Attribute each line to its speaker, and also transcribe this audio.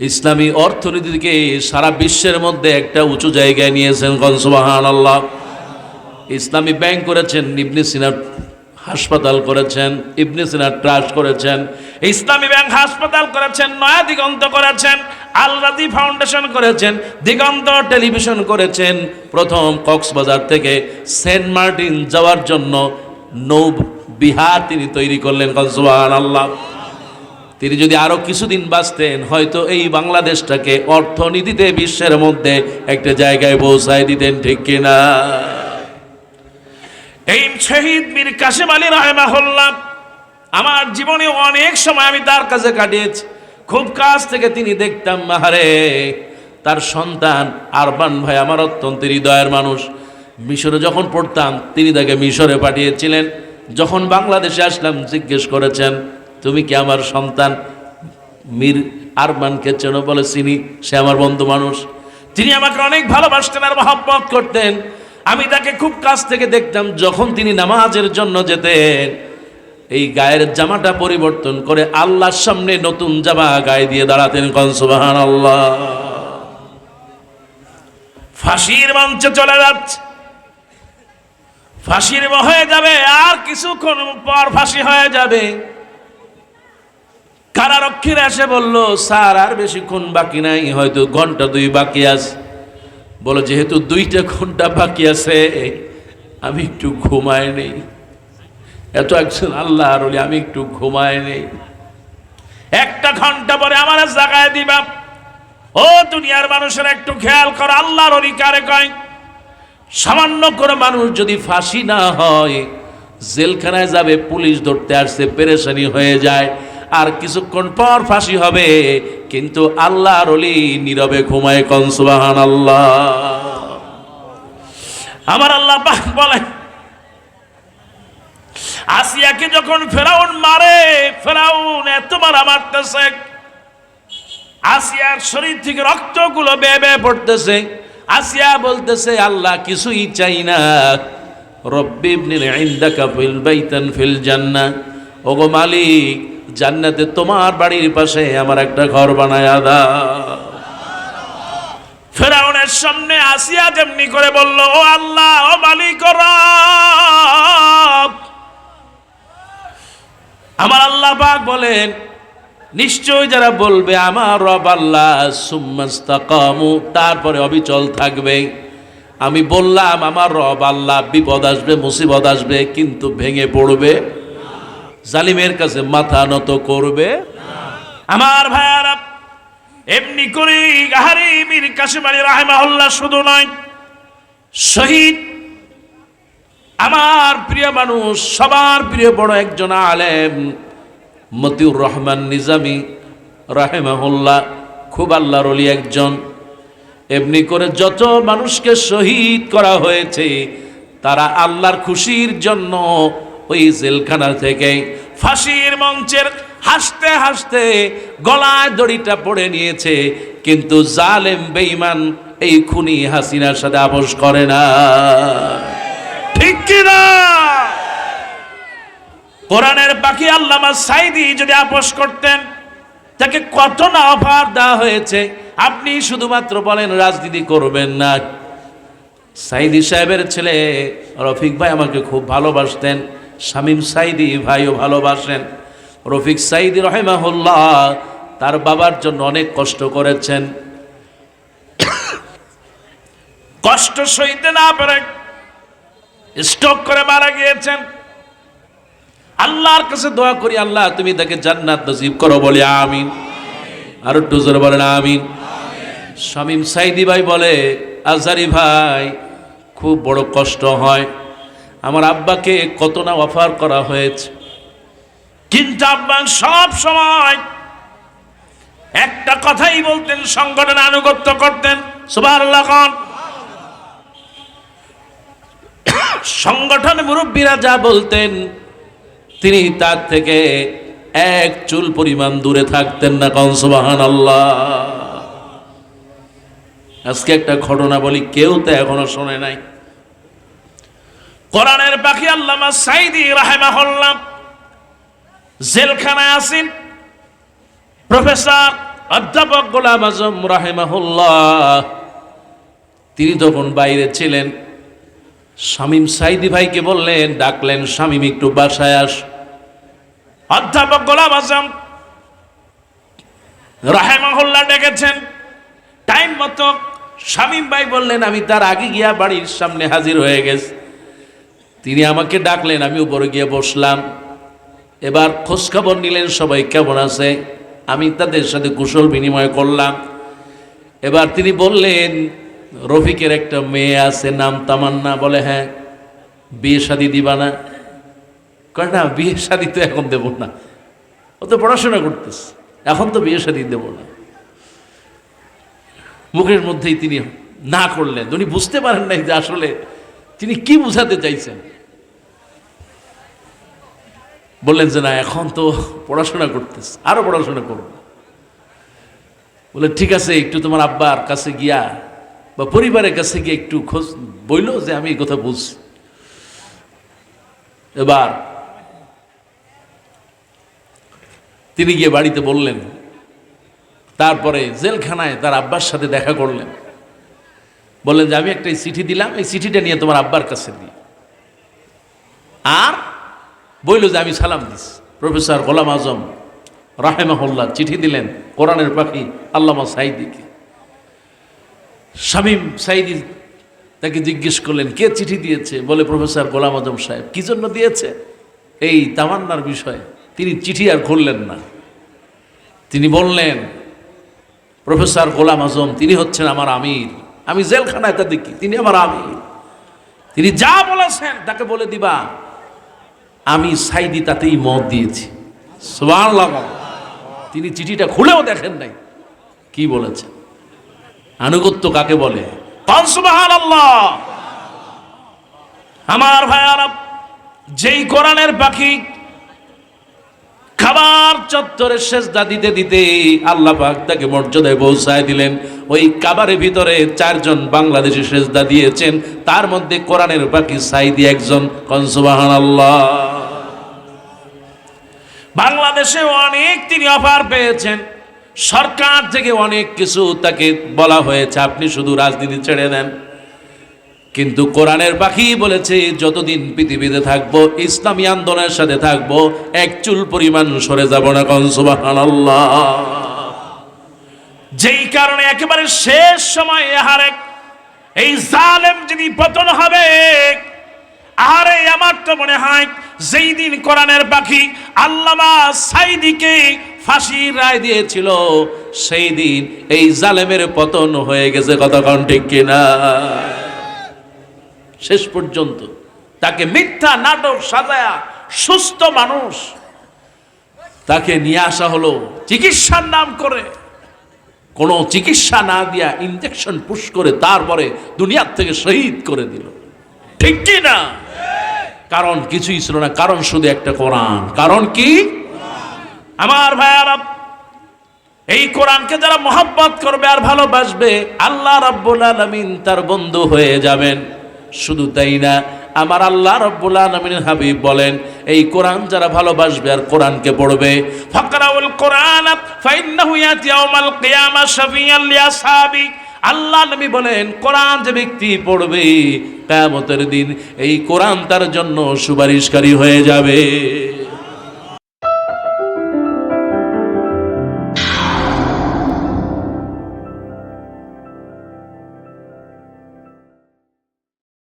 Speaker 1: ইসলামী অর্থনীতিকে সারা বিশ্বের মধ্যে একটা উঁচু জায়গায় নিয়েছেন কনসবাহান আল্লাহ ইসলামী ব্যাংক করেছেন, ইবনে সিনা হাসপাতাল করেছেন, ইবনে সিনা ট্রাস্ট করেছেন, ইসলামী ব্যাংক হাসপাতাল করেছেন, নয়া দিগন্ত করেছেন আল রাজি ফাউন্ডেশন করেছেন, দিগন্ত টেলিভিশন করেছেন, প্রথম কক্সবাজার থেকে সেন্ট মার্টিন যাওয়ার জন্য নৌ বিহার তিনি তৈরি করলেন কনসবাহান আল্লাহ তিনি যদি আরও কিছুদিন বাঁচতেন, হয়তো এই বাংলাদেশটাকে অর্থনীতিতে বিশ্বের মধ্যে একটা জায়গায় পৌঁছায় দিতেন, ঠিক কিনা? এই শহীদ মীর কাশেম আলী রাহেমাহুল্লাহ, আমার জীবনে অনেক সময় আমি তার কাছে কাটিয়েছি। খুব কাছ থেকে তিনি দেখতাম, মাহারে, তার সন্তান আরবান ভাই আমার অত্যন্ত হৃদয়ের মানুষ। মিশরে যখন পড়তাম, তিনি তাকে মিশরে পাঠিয়েছিলেন। যখন বাংলাদেশে আসলাম, জিজ্ঞেস করেছেন তুমি কি আমার সন্তান? মীর আরবানকে চেনো বলে চিনি, সে আমার বন্ধু মানুষ। তিনি আমাকে অনেক ভালোবাসতেন আর মহব্বত করতেন। আমি তাকে খুব কাছ থেকে দেখতাম যখন তিনি নামাজের জন্য যেতেন। এই গায়ের জামাটা পরিবর্তন করে আল্লাহর সামনে নতুন জামা গায়ে দিয়ে দাঁড়াতেন কনসবাহান আল্লাহ ফাঁসির মঞ্চে চলে যাচ্ছে। ফাঁসির হয়ে যাবে, আর কিছুক্ষণ পর ফাঁসি হয়ে যাবে। কারারক্ষীরা এসে বলল, স্যার, আর বেশিক্ষণ বাকি নাই, হয়তো ঘণ্টা দুই বাকি আছে। বলো, যেহেতু দুইটা ঘণ্টা বাকি আছে, আমি একটু ঘুমায় নেই। এত একজন আল্লাহ আর আমি একটু ঘুমায় নেই। একটা ঘণ্টা পরে আমার জাগায় দিবা। ও দুনিয়ার মানুষের একটু খেয়াল কর, আল্লাহর অধিকারে কয়? সামান্য করে মানুষ যদি ফাঁসি না হয়, জেলখানায় যাবে, পুলিশ ধরতে আসছে, পেরেশানি হয়ে যায়। আর কিছুক্ষণ পর ফাঁসি হবে। কিন্তু আল্লাহর অলি নীরবে ঘুমায় কনসুবাহান আল্লাহ আমার আল্লাহ বলে আসিয়াকে যখন ফেরাউন মারে, ফেরাউন এত মারা মারতেছে আসিয়ার শরীর থেকে রক্তগুলো বেয়ে বেয়ে পড়তেছে। আসিয়া বলতেছে, আল্লাহ কিছুই চাই না। রব্বি ইবনিল ইনদাকা ফিল বাইতান ফিল জান্নাহ। ওগো মালিক জান্নাতে তোমার বাড়ির পাশে আমার একটা ঘর বানায় দা ফেরাউনের সামনে আসিয়া যেমনি করে বলল, ও আল্লাহ, ও মালিক আমার আল্লাহ পাক বলেন নিশ্চয় যারা বলবে, আমার রব আল্লাহ সুম্মাস্তাকামু তারপরে অবিচল থাকবে। আমি বললাম, আমার রব আল্লাহ, বিপদ আসবে, মুসিবত আসবে, কিন্তু ভেঙে পড়বে। জালিমের কাছে মাথা নত করবে? আমার ভাইয়ারা, এমনি করে আহারে মীর কাশিম আলী রাহেমাহুল্লাহ শুধু নয়, শহীদ, আমার প্রিয় মানুষ, সবার প্রিয় বড় একজন আলেম, মতিউর রহমান নিজামি রাহেমাহুল্লাহ, খুব আল্লাহর অলি একজন। এমনি করে যত মানুষকে শহীদ করা হয়েছে, তারা আল্লাহর খুশির জন্য ওই জেলখানা থেকে ফাঁসির মঞ্চের হাসতে হাসতে গলায় দড়িটা পড়ে নিয়েছে, কিন্তু জালেম বেঈমান এই খুনি হাসিনার সাথে আপোষ করে না। ঠিক কিনা কোরআনের বাকি আল্লামা সাইদি যদি আপোষ করতেন, তাকে কত না অফার দেওয়া হয়েছে, আপনি শুধুমাত্র বলেন রাজনীতি করবেন না। সাইদি সাহেবের ছেলে রফিক ভাই আমাকে খুব ভালোবাসতেন শামীম সাইদি ভাইও ভালোবাসেন। রফিক সাইদি রহেমাহুল্লাহ তার বাবার জন্য অনেক কষ্ট করেছেন। কষ্ট সইতে না পারে স্টক করে মারা গিয়েছেন। আল্লাহর কাছে দোয়া করি, আল্লাহ তুমি তাকে জান্নাত নসিব করো বলে, আমিন। আর একটু জোরে বলেন, আমিন। শামীম সাইদি ভাই বলে, আজারি ভাই, খুব বড় কষ্ট হয়। আমার আব্বাকে কত না অফার করা হয়েছে। কিন্তু আব্বা সব সময় একটা কথাই বলতেন, সংগঠনে আনুগত্য করতেন। সুবাহ সংগঠন মুরব্বীরা যা বলতেন, তিনি তার থেকে এক চুল পরিমাণ দূরে থাকতেন না কনসবাহান আল্লাহ আজকে একটা ঘটনা বলি, কেউ তো এখনও শোনে নাই। কোরআনের পাখি আল্লামা সাইদি রাহেমাহুল্লাহ। জেলখানায় আসেন প্রফেসর অধ্যাপক গোলাম আজম রাহেমাহুল্লাহ। তিনি তখন বাইরে ছিলেন। শামীম সাইদি ভাইকে বললেন, ডাকলেন, শামীম, একটু বাসায় আস। অধ্যাপক গোলাম আজম রাহেমাহুল্লাহ ডেকেছেন। টাইম মতো শামীম ভাই বললেন, আমি তার আগে গিয়া বাড়ির সামনে হাজির হয়ে গেছি। তিনি আমাকে ডাকলেন, আমি উপরে গিয়ে বসলাম। এবার খোঁজখবর নিলেন, সবাই কেমন আছে? আমি তাদের সাথে কুশল বিনিময় করলাম। এবার তিনি বললেন, রফিকের একটা মেয়ে আছে, নাম তামান্না। বলে হ্যাঁ বিয়ে শাদি দিবা না। কয়, না, বিয়ে শাদি তো এখন দেব না। ও তো পড়াশোনা করতেছে, এখন তো বিয়ে শাদি দেব না। মুখের মধ্যেই তিনি না করলেন। উনি বুঝতে পারেন নাই যে আসলে তিনি কি বুঝাতে চাইছেন। বললেন যে না, এখন তো পড়াশোনা করতেছে, আরও পড়াশোনা করব। বলে, ঠিক আছে, একটু তোমার আব্বার কাছে গিয়া বা পরিবারের কাছে গিয়ে একটু খোঁজ বইল যে আমি এই কথা বুঝছি এবার তিনি গিয়ে বাড়িতে বললেন, তারপরে জেলখানায় তার আব্বার সাথে দেখা করলেন। বললেন যে, আমি একটা চিঠি দিলাম, এই চিঠিটা নিয়ে তোমার আব্বার কাছে দিই। আর বইল যে আমি সালাম দিস প্রফেসর গোলাম আজম রাহেমাহুল্লাহ চিঠি দিলেন কোরআনের পাখি আল্লামা সাইদিকে। শামীম সাইদি তাকে জিজ্ঞেস করলেন, কে চিঠি দিয়েছে? বলে প্রফেসর গোলাম আজম সাহেব, কি জন্য দিয়েছে? এই তামান্নার বিষয়ে, তিনি চিঠি আর খুললেন না। তিনি বললেন, প্রফেসর গোলাম আজম, তিনি হচ্ছেন আমার আমির। আমি জেলখানায় তা দেখি তিনি আমার আমির। তিনি যা বলেছেন তাকে বলে দিবা। আমি সাইদি তাতেই মত দিয়েছি। সুবহানাল্লাহ তিনি চিঠিটা খুলেও দেখেন নাই। কি বলেছেন? আনুগত্য কাকে বলে? সুবহানাল্লাহ। আমার ভাইয়ারা, যেই কোরআনের পাখি খাবার চত্বরে সেজদা দিতে দিতে আল্লাহ তাকে মর্যাদায় পৌঁছায় দিলেন। ওই কাবারের ভিতরে চারজন বাংলাদেশি সেজদা দিয়েছেন। তার মধ্যে কোরআনের পাখি সাইদি একজন। কনসুবাহান আল্লাহ বাংলাদেশে অনেক তিনি অফার পেয়েছেন। সরকার থেকে অনেক কিছু তাকে বলা হয়েছে, আপনি শুধু রাজনীতি ছেড়ে দেন। কিন্তু কোরআনের পাখি বলেছে, যতদিন পৃথিবীতে থাকব, ইসলামী আন্দোলনের সাথে থাকব, এক চুল পরিমাণ সরে যাব না কনসুবাহানাল্লাহ যেই কারণে একেবারে শেষ সময় হারে এই জালেম যদি পতন হবে আরে আমার তো মনে হয় যেই দিন কোরআনের পাখি আল্লামা সাইদিকে ফাঁসির রায় দিয়েছিল, সেই দিন এই জালেমের পতন হয়ে গেছে। কতক্ষণ ঠিক কিনা? শেষ পর্যন্ত তাকে মিথ্যা নাটক সাজায়া সুস্থ মানুষ তাকে নিয়ে আসা হলো চিকিৎসার নাম করে। কোনো চিকিৎসা না দিয়া ইঞ্জেকশন পুশ করে তারপরে দুনিয়ার থেকে শহীদ করে দিল। ঠিক কি না কারণ কিছুই ছিল না, কারণ শুধু একটা কোরআন। কারণ কি? আমার ভাইয়ারা এই কোরআনকে যারা মহাব্বত করবে আর ভালোবাসবে, আল্লাহ রাব্বুল আলামিন তার বন্ধু হয়ে যাবেন। শুধু তাই না, আমার আল্লাহ রব্বুল আলমিন হাবিব বলেন, এই কোরআন যারা ভালোবাসবে আর কোরআনকে পড়বে, ফাকরাউল কোরআন, ফাইন্নাহু ইয়াতি ইয়াউমাল কিয়ামা শাফিয়াল লিআসহাবি আল্লাহ নবী বলেন, কোরআন যে ব্যক্তি পড়বে কেমতের দিন এই কোরআন তার জন্য সুপারিশকারী হয়ে যাবে।